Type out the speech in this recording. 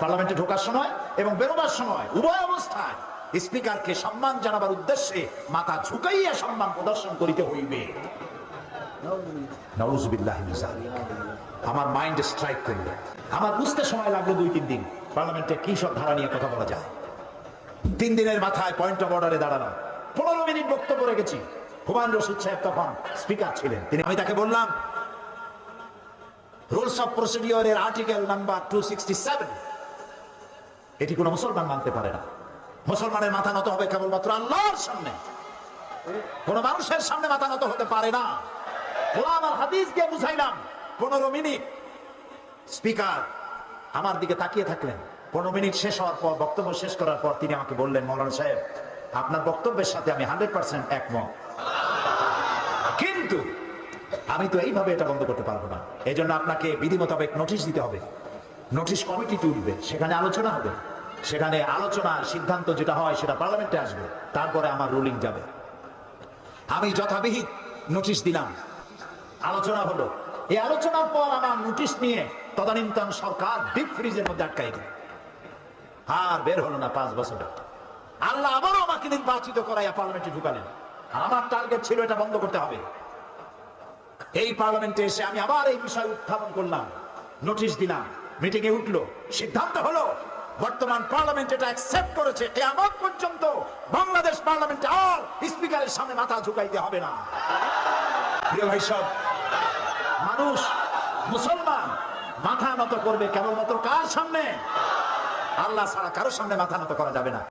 পার্লামেন্টে ঢোকার সময় এবং বেরোবার সময়, উভয় অবস্থায় স্পিকারকে সম্মান জানাবার উদ্দেশ্যে মাথা ঝুঁকাইয়া সম্মান প্রদর্শন করিতে হইবে। আমার মাইন্ড স্ট্রাইক করল আমার বুঝতে সময় লাগল দুই, তিন দিন। পার্লামেন্টে কি সব ধারা নিয়ে কথা বলা যায়? তিন দিনের মাথায় পয়েন্ট অফ অর্ডারে দাঁড়ানো পনেরো মিনিট বক্তব্য রেখেছি। হুমায়ুন রশিদ সাহেব তখন স্পিকার ছিলেন। তিনি আমি তাকে বললাম rules of প্রসিডিওরের article number two sixty seven এটি কোনো মুসলমান মানতে পারে না। মুসলমানের মাথা নত হবে কেবলমাত্র আল্লাহর সামনে। কোন মানুষের সামনে মাথা নত হতে পারে না। আর হাদিস দিয়ে বুঝাইলাম, পনেরো মিনিট। স্পিকার, আমার দিকে তাকিয়ে থাকলেন। পনেরো মিনিট শেষ হওয়ার পর, বক্তব্য শেষ করার পর তিনি আমাকে বললেন, মৌলানা সাহেব, আপনার বক্তব্যের সাথে আমি হান্ড্রেড পার্সেন্ট একমত। কিন্তু আমি তো এইভাবে এটা বন্ধ করতে পারব না। এই জন্য আপনাকে বিধি মোতাবেক নোটিশ দিতে হবে। নোটিশ কমিটি তুলবে, সেখানে আলোচনা হবে। সেখানে আলোচনার সিদ্ধান্ত যেটা হয় সেটা পার্লামেন্টে আসবে। তারপরে আমার রুলিং যাবে। আমি যথাবিহিত নোটিশ দিলাম। আলোচনা হলো। এই আলোচনার পর আমার নোটিশ নিয়ে তদানীন্তন সরকার ডিপ ফ্রিজের মধ্যে আটকাই দিল। আর বের হলো না পাঁচ বছর। আল্লাহ আবারও আমাকে নির্বাচিত করাইয়া পার্লামেন্টে ঢুকালেন। আমার টার্গেট ছিল এটা বন্ধ করতে হবে। এই পার্লামেন্টে এসে আমি আবার এই বিষয় উত্থাপন করলাম। নোটিশ দিলাম। মিটিং উঠল। সিদ্ধান্ত হলো, বর্তমান পার্লামেন্ট এটা অ্যাকসেপ্ট করেছে। কেয়ামত পর্যন্ত বাংলাদেশ পার্লামেন্টে আর স্পিকারের সামনে মাথা ঝুঁকাইতে হবে না। প্রিয় ভাই সব, মানুষ, মুসলমান, মাথা নত করবে কেবলমাত্র কার সামনে? আল্লাহ ছাড়া কারোর সামনে মাথা নত করা যাবে না।